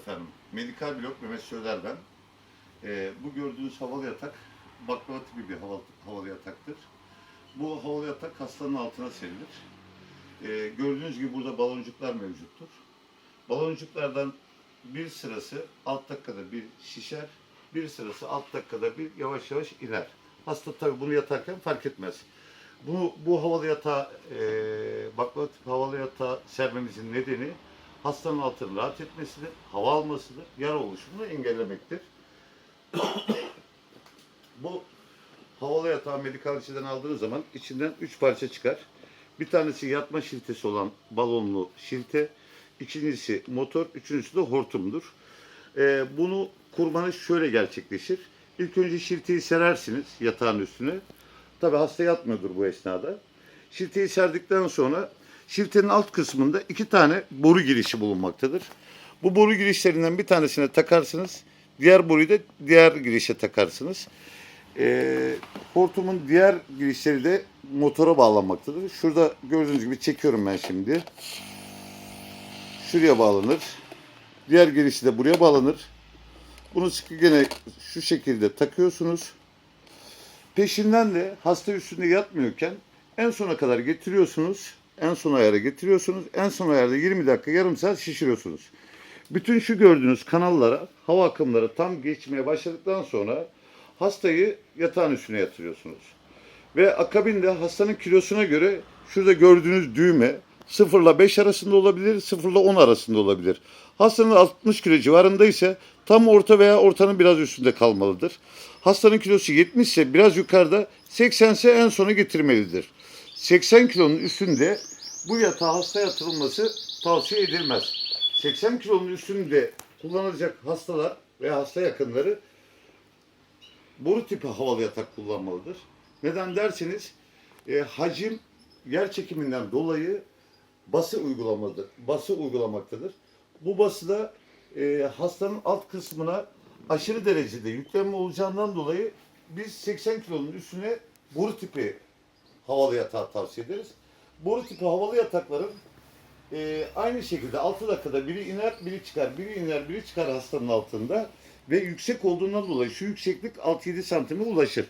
efendim. Medikal blok Mehmet Söyler ben. Ee, bu gördüğünüz havalı yatak baklava tipi bir havalı, havalı yataktır. Bu havalı yatak hastanın altına serilir. Ee, gördüğünüz gibi burada baloncuklar mevcuttur. Baloncuklardan bir sırası alt dakikada bir şişer, bir sırası alt dakikada bir yavaş yavaş iner. Hasta tabii bunu yatarken fark etmez. Bu, bu havalı yatağı, e, baklava tipi havalı yatağı sermemizin nedeni hastanın altının rahat etmesidir, hava almasıdır, yara oluşumunu engellemektir. bu havalı yatağı medikalciden aldığınız zaman içinden üç parça çıkar. Bir tanesi yatma şiltesi olan balonlu şilte, ikincisi motor, üçüncüsü de hortumdur. Ee, bunu kurmanız şöyle gerçekleşir. İlk önce şilteyi serersiniz yatağın üstüne. Tabi hasta yatmıyordur bu esnada. Şilteyi serdikten sonra şiltenin alt kısmında iki tane boru girişi bulunmaktadır. Bu boru girişlerinden bir tanesine takarsınız. Diğer boruyu da diğer girişe takarsınız. Ee, hortumun diğer girişleri de motora bağlanmaktadır. Şurada gördüğünüz gibi çekiyorum ben şimdi. Şuraya bağlanır. Diğer girişi de buraya bağlanır. Bunu sıkı gene şu şekilde takıyorsunuz. Peşinden de hasta üstünde yatmıyorken en sona kadar getiriyorsunuz. En son ayara getiriyorsunuz. En son ayarda 20 dakika yarım saat şişiriyorsunuz. Bütün şu gördüğünüz kanallara, hava akımları tam geçmeye başladıktan sonra hastayı yatağın üstüne yatırıyorsunuz. Ve akabinde hastanın kilosuna göre şurada gördüğünüz düğme 0 ile 5 arasında olabilir, 0 ile 10 arasında olabilir. Hastanın 60 kilo civarında ise tam orta veya ortanın biraz üstünde kalmalıdır. Hastanın kilosu 70 ise biraz yukarıda, 80 ise en sona getirmelidir. 80 kilonun üstünde bu yatağa hasta yatırılması tavsiye edilmez. 80 kilonun üstünde kullanılacak hastalar veya hasta yakınları boru tipi havalı yatak kullanmalıdır. Neden derseniz e, hacim yer çekiminden dolayı bası uygulamadır. Bası uygulamaktadır. Bu bası da e, hastanın alt kısmına aşırı derecede yüklenme olacağından dolayı biz 80 kilonun üstüne boru tipi havalı yatağı tavsiye ederiz. Boru tipi havalı yatakların e, aynı şekilde 6 dakikada biri iner, biri çıkar, biri iner, biri çıkar hastanın altında ve yüksek olduğundan dolayı şu yükseklik 6-7 santime ulaşır.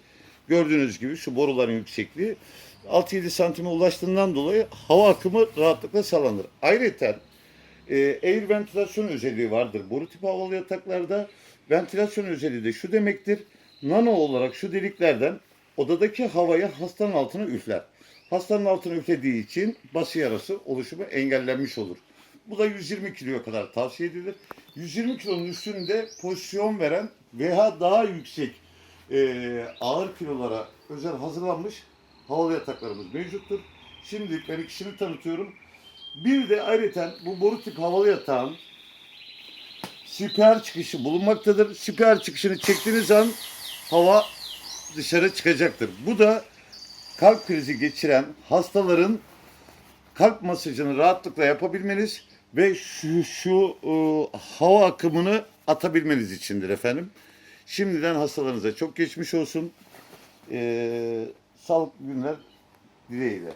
Gördüğünüz gibi şu boruların yüksekliği 6-7 santime ulaştığından dolayı hava akımı rahatlıkla sağlanır. Ayrıca e, air ventilasyon özelliği vardır. Boru tipi havalı yataklarda ventilasyon özelliği de şu demektir. Nano olarak şu deliklerden odadaki havayı hastanın altına üfler. Hastanın altına üflediği için bası yarası oluşumu engellenmiş olur. Bu da 120 kiloya kadar tavsiye edilir. 120 kilonun üstünde pozisyon veren veya daha yüksek e, ağır kilolara özel hazırlanmış havalı yataklarımız mevcuttur. Şimdi ben ikisini tanıtıyorum. Bir de ayrıca bu boru tip havalı yatağın siper çıkışı bulunmaktadır. Siper çıkışını çektiğiniz an hava dışarı çıkacaktır. Bu da kalp krizi geçiren hastaların kalp masajını rahatlıkla yapabilmeniz ve şu, şu e, hava akımını atabilmeniz içindir efendim. Şimdiden hastalarınıza çok geçmiş olsun. E, sağlıklı günler dileğiyle.